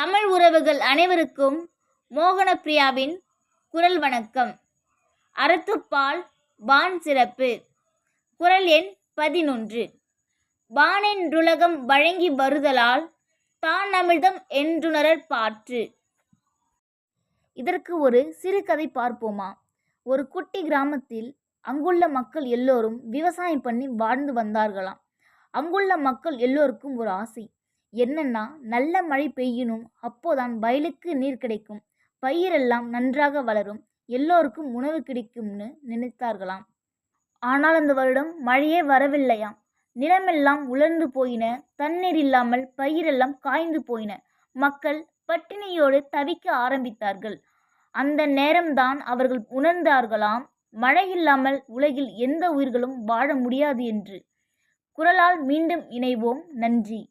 தமிழ் உறவுகள் அனைவருக்கும் மோகனப்பிரியாவின் குரல் வணக்கம். அறத்துப்பால் பான் சிறப்பு. குரல் எண் பதினொன்று. பானென்றுலகம் வழங்கி வருதலால் தான் அமிர்தம் என்றுணரற் பாற்று. இதற்கு ஒரு சிறுகதை பார்ப்போமா? ஒரு குட்டி கிராமத்தில் அங்குள்ள மக்கள் எல்லோரும் விவசாயம் பண்ணி வாழ்ந்து வந்தார்களாம். அங்குள்ள மக்கள் எல்லோருக்கும் ஒரு ஆசை. என்னன்னா நல்ல மழை பெய்யணும் அப்போதான் வயலுக்கு நீர் கிடைக்கும். பயிரெல்லாம் நன்றாக வளரும் எல்லோருக்கும் உணவு கிடைக்கும்னு நினைத்தார்களாம். ஆனால் அந்த வருடம் மழையே வரவில்லையாம். நிலமெல்லாம் உலர்ந்து போயின தண்ணீர் இல்லாமல் பயிரெல்லாம் காய்ந்து போயின. மக்கள் பட்டினியோடு தவிக்க ஆரம்பித்தார்கள். அந்த நேரம்தான் அவர்கள் உணர்ந்தார்களாம் மழை இல்லாமல் உலகில் எந்த உயிர்களும் வாழ முடியாது என்று. குரலால் மீண்டும் இணைவோம். நன்றி.